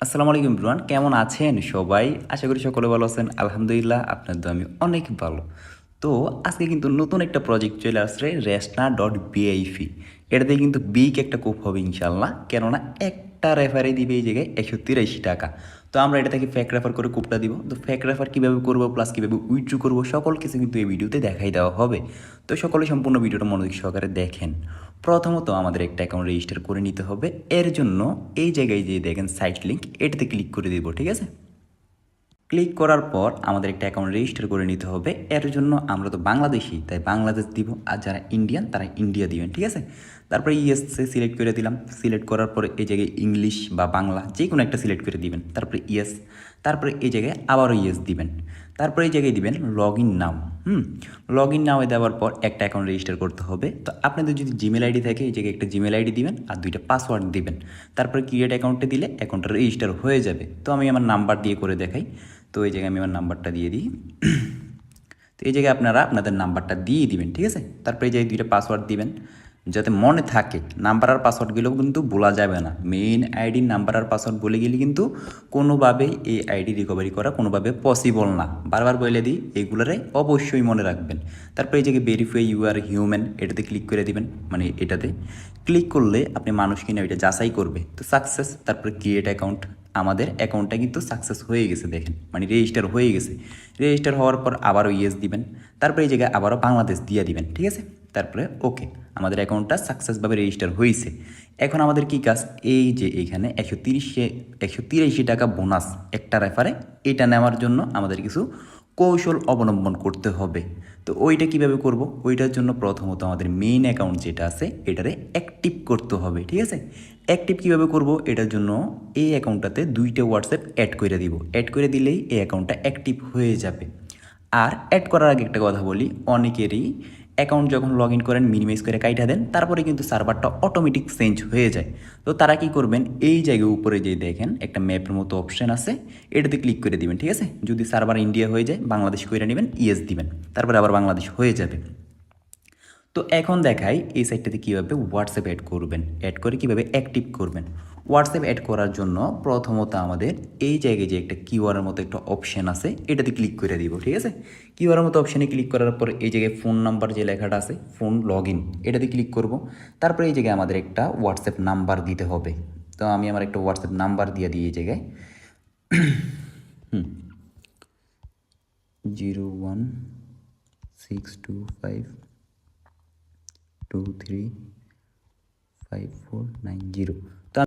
আসসালামু আলাইকুম ব্রুয়ান কেমন আছেন সবাই? আশা করি সকলে ভালো আছেন। আলহামদুলিল্লাহ, আপনার তো আমি অনেক ভালো। তো আজকে কিন্তু নতুন একটা প্রজেক্ট চলে আসছে রেস্টনা ডট বিআইফি এটাতে কিন্তু বিগ একটা কোপ হবে ইনশাল্লাহ কেননা একটা রেফারে দিবে এই জায়গায় একশো তিরাশি টাকা। তো আমরা এটা থেকে ফ্যাক রেফার করে কোপটা দিব। তো ফ্যাক রেফার কীভাবে করব প্লাস কীভাবে উইথড্রু করব, সকল কিছু কিন্তু এই ভিডিওতে দেখাই দেওয়া হবে। তো সকলে সম্পূর্ণ ভিডিওটা মনোযোগ সহকারে দেখেন। প্রথমত আমাদের একটা অ্যাকাউন্ট রেজিস্টার করে নিতে হবে। এর জন্য এই জায়গায় যে দেখেন সাইট লিঙ্ক এটাতে ক্লিক করে দিব, ঠিক আছে? ক্লিক করার পর আমাদের একটা অ্যাকাউন্ট রেজিস্টার করে নিতে হবে। এর জন্য আমরা তো বাংলাদেশি, তাই বাংলাদেশ দিব। আর যারা ইন্ডিয়ান তারা ইন্ডিয়া দিবেন, ঠিক আছে? তারপরে ইএসএ সিলেক্ট করে দিলাম। সিলেক্ট করার পরে এই জায়গায় ইংলিশ বা বাংলা যে কোনো একটা সিলেক্ট করে দিবেন। তারপরে ইয়েস তারপরে এই জায়গায় আবারও ইয়েস দিবেন। তারপরে এই জায়গায় দিবেন log in now hmm? Log in now দেওয়ার পর একটা অ্যাকাউন্ট রেজিস্টার করতে হবে। তো আপনাদের যদি জিমেল আইডি থাকে, এই জায়গায় একটা জিমেল আইডি দিবেন আর দুইটা পাসওয়ার্ড দিবেন। তারপরে ক্রিয়েট অ্যাকাউন্টে দিলে অ্যাকাউন্টটা রেজিস্টার হয়ে যাবে। তো আমি আমার নাম্বার দিয়ে করে দেখাই। তো এই জায়গায় আমি আমার নাম্বারটা দিয়ে দিই। তো এই জায়গায় আপনারা আপনাদের নাম্বারটা দিয়ে দিবেন, ঠিক আছে? তারপরে এই জায়গায় দুইটা পাসওয়ার্ড দিবেন। যাতে মনে থাকে নাম্বার আর পাসওয়ার্ডগুলো কিন্তু বলা যাবে না। মেইন আইডি নাম্বার আর পাসওয়ার্ড বলে গেলে কিন্তু কোনোভাবেই এই আইডি রিকভারি করা কোনোভাবে পসিবল না। বারবার বলে দিই এইগুলোরে অবশ্যই মনে রাখবেন। তারপরে এই জায়গায় ভেরিফাই ইউ আর হিউম্যান এটাতে ক্লিক করে দিবেন মানে এটাতে। ক্লিক করলে আপনি মানুষ কিনা এটা যাচাই করবে। তো সাকসেস তারপরে ক্রিয়েট অ্যাকাউন্ট আমাদের অ্যাকাউন্টটা কিন্তু সাকসেস হয়ে গেছে, দেখেন। মানে রেজিস্টার হয়ে গেছে। রেজিস্টার হওয়ার পর আবারও ইয়েস দিবেন। তারপরে এই জায়গায় আবারও বাংলাদেশ দিয়ে দিবেন, ঠিক আছে? তারপরে ওকে, আমাদের অ্যাকাউন্টটা সাকসেসভাবে রেজিস্টার হয়েছে। এখন আমাদের কি কাজ? এই যে এইখানে একশো তিরিশে, একশো তিরাশি টাকা বোনাস একটা রেফারে এটা নেওয়ার জন্য আমাদের কিছু কৌশল অবলম্বন করতে হবে। তো ওইটা কীভাবে করব? ওইটার জন্য প্রথমত আমাদের মেইন অ্যাকাউন্ট যেটা আছে, এটারে অ্যাক্টিভ করতে হবে, ঠিক আছে? অ্যাক্টিভ কীভাবে করব? এটার জন্য এই অ্যাকাউন্টটাতে দুইটা হোয়াটসঅ্যাপ অ্যাড করে দিব। অ্যাড করে দিলেই এই অ্যাকাউন্টটা অ্যাক্টিভ হয়ে যাবে। আর অ্যাড করার আগে একটা কথা বলি, অনেকেরই অ্যাকাউন্ট যখন লগ ইন করেন, মিনিমাইজ করে কাইটা দেন, তারপরে কিন্তু সার্ভারটা অটোমেটিক চেঞ্জ হয়ে যায়। তো তারা কি করবেন? এই জায়গায় উপরে যে দেখেন, একটা ম্যাপের মতো অপশান আছে, এটাতে ক্লিক করে দিবেন, ঠিক আছে? যদি সার্ভার ইন্ডিয়া হয়ে যায়, বাংলাদেশ করে নেবেন ইয়েস দিবেন, তারপরে আবার বাংলাদেশ হয়ে যাবে। তো এখন দেখাই এই সাইটটাতে কীভাবে হোয়াটসঅ্যাপ অ্যাড করবেন। অ্যাড করে কীভাবে অ্যাক্টিভ করবেন। হোয়াটসঅ্যাপ অ্যাড করার জন্য প্রথমত আমাদের এই জায়গায় যে একটা কিউআরের মতো একটা অপশন আছে, এটাতে ক্লিক করে দিব, ঠিক আছে? কিউআরের মতো অপশানে ক্লিক করার পর এই জায়গায় ফোন নাম্বার যে লেখাটা আছে ফোন লগ ইন এটাতে ক্লিক করব। তারপরে এই জায়গায় আমাদের একটা হোয়াটসঅ্যাপ নাম্বার দিতে হবে। তো আমি আমার একটা হোয়াটসঅ্যাপ নাম্বার দিয়ে দিই এই জায়গায়। Zero one six two five two three five four nine zero